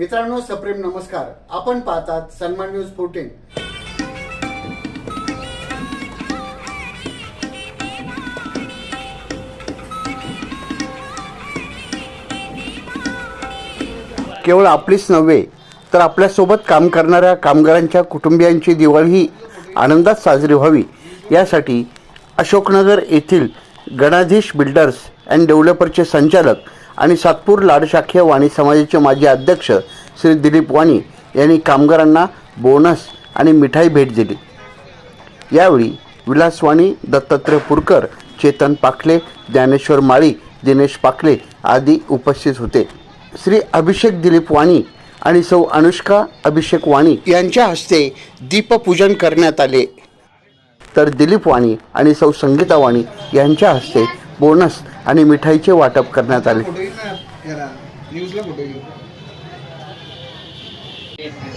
मित्रांनो सप्रेम नमस्कार. आपण पाहतात सन्मान न्यूज फोर्टीन केवळ आपलीच नव्हे तर आपल्यासोबत काम करणाऱ्या कामगारांच्या कुटुंबियांची दिवाळी आनंदात साजरी व्हावी. यासाठी अशोकनगर येथील गणाधीश बिल्डर्स अँड डेव्हलपरचे संचालक आणि सातपूर लाडशाखीय वाणी समाजाचे माजी अध्यक्ष श्री दिलीप वाणी यांनी कामगारांना बोनस आणि मिठाई भेट दिली. यावेळी विलास वाणी दत्तात्रय पुरकर चेतन पाखले ज्ञानेश्वर माळी दिनेश पाखले आदी उपस्थित होते. श्री अभिषेक दिलीप वाणी आणि सौ अनुष्का अभिषेक वाणी यांच्या हस्ते दीपपूजन करण्यात आले. तर दिलीप वाणी आणि सौ संगीता वाणी यांच्या हस्ते बोनस आणि मिठाईचे वाटप करण्यात आले.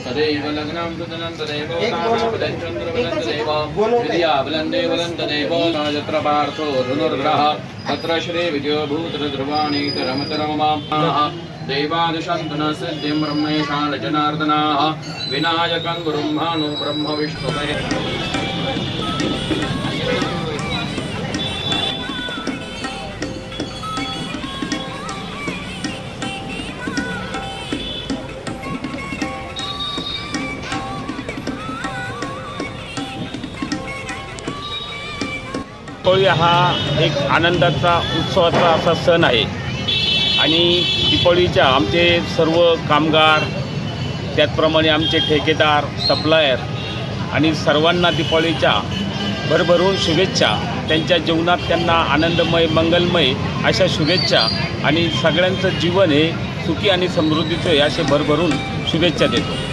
तदैव लग्नं कृतनं तदैव यत्र पार्थो धनुर्ग्रह तत्र श्रीविजयो देवादिशन्तनः सिद्धिं जनार्दनाः विनायकं गुरुं भानु ब्रह्म दीपावली हा एक आनंदाचा उत्सवाचा असा सण आहे. आणि दीपावलीच्या आमचे सर्व कामगार त्याचप्रमाणे आमचे ठेकेदार सप्लायर आणि सर्वांना दीपावलीच्या भरभरून शुभेच्छा. त्यांच्या जीवनात त्यांना आनंदमय मंगलमय अशा शुभेच्छा आणि सगळ्यांचं जीवन हे सुखी आणि समृद्धीचं आहे असे भरभरून शुभेच्छा देतो.